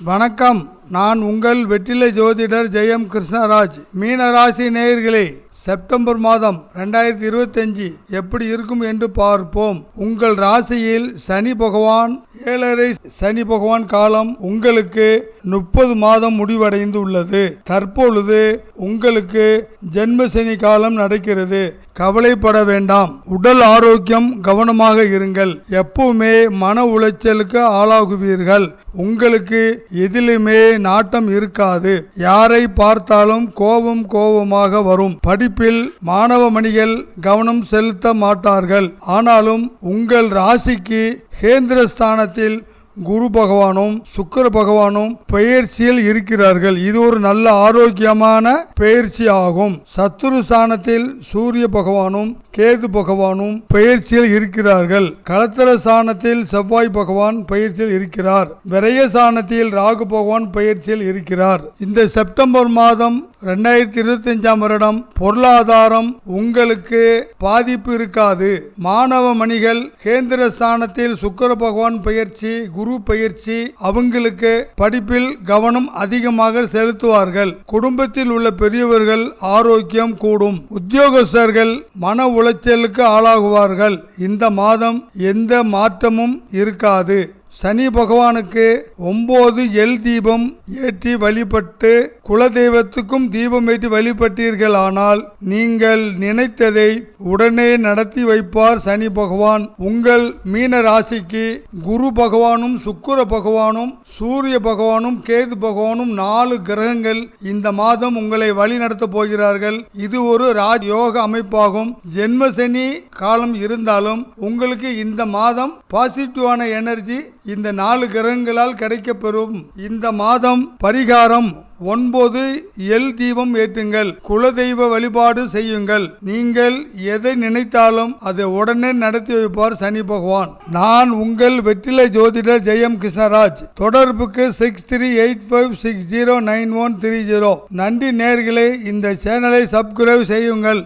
வணக்கம். நான் உங்கள் வெற்றிலை ஜோதிடர் ஜெயம் கிருஷ்ணராஜ். மீனராசி நேயர்களே செப்டம்பர் மாதம் ரெண்டாயிரத்தி இருபத்தஞ்சு எப்படி இருக்கும் என்று பார்ப்போம். உங்கள் ராசியில் சனி பகவான் ஏழரை சனி பகவான் காலம் உங்களுக்கு முப்பது மாதம் முடிவடைந்து உள்ளது தற்பொழுது உங்களுக்கு ஜென்ம சனி காலம் நடக்கிறது. கவலைப்பட வேண்டாம். உடல் ஆரோக்கியம் கவனமாக இருங்கள். எப்பவுமே மன உளைச்சலுக்கு ஆளாகுவீர்கள். உங்களுக்கு எதிலுமே நாட்டம் இருக்காது. யாரை பார்த்தாலும் கோபம் கோபமாக வரும். படிப்பில் மாணவ மணிகள் கவனம் செலுத்த மாட்டார்கள். ஆனாலும் உங்கள் ராசிக்கு கேந்திரஸ்தானத்தில் குரு பகவானும் சுக்கர பகவானும் பெயர்ச்சியில் இருக்கிறார்கள். இது ஒரு நல்ல ஆரோக்கியமான பெயர்ச்சி ஆகும். சத்துரு ஸ்தானத்தில் சூரிய பகவானும் கேது பகவானும் பெயர்ச்சியில் இருக்கிறார்கள். களத்திர ஸ்தானத்தில் செவ்வாய் பகவான் பெயர்ச்சியில் இருக்கிறார். விரய ஸ்தானத்தில் ராகு பகவான் பெயர்ச்சியில் இருக்கிறார். இந்த செப்டம்பர் மாதம் ரெண்டாயிரத்தி இருபத்தி அஞ்சாம் வருடம் பொருளாதாரம் உங்களுக்கு பாதிப்பு இருக்காது. மாணவ மணிகள் கேந்திர ஸ்தானத்தில் சுக்கர பகவான் பயிற்சி குரு பயிற்சி அவங்களுக்கு படிப்பில் கவனம் அதிகமாக செலுத்துவார்கள். குடும்பத்தில் உள்ள பெரியவர்கள் ஆரோக்கியம் கூடும். உத்தியோகஸ்தர்கள் மன உளைச்சலுக்கு ஆளாகுவார்கள். இந்த மாதம் எந்த மாற்றமும் இருக்காது. சனி பகவானுக்கு ஒன்பது எல் தீபம் ஏற்றி வழிபட்டு குலதெய்வத்துக்கும் தீபம் ஏற்றி வழிபட்டீர்கள் ஆனால் நீங்கள் நினைத்ததை உடனே நடத்தி வைப்பார் சனி பகவான். உங்கள் மீன ராசிக்கு குரு பகவானும் சுக்கிர பகவானும் சூரிய பகவானும் கேது பகவானும் நாலு கிரகங்கள் இந்த மாதம் உங்களை வழி நடத்த போகிறார்கள். இது ஒரு ராஜயோக அமைப்பாகும். ஜென்ம சனி காலம் இருந்தாலும் உங்களுக்கு இந்த மாதம் பாசிட்டிவான எனர்ஜி இந்த நாலு கிரகங்களால் கிடைக்கப்பெறும் இந்த மாதம் பரிகாரம் ஒன்பது எல் தீபம் ஏற்றுங்கள். குலதெய்வ வழிபாடு செய்யுங்கள். நீங்கள் எதை நினைத்தாலும் அதை உடனே நடத்தி வைப்பார் சனி பகவான். நான் உங்கள் வெற்றிலை ஜோதிடர் ஜெயம் கிருஷ்ணராஜ். தொடர்புக்கு six three eight five six zero nine one three zero. நன்றி நேர்களே இந்த சேனலை சப்ஸ்கிரைப் செய்யுங்கள்.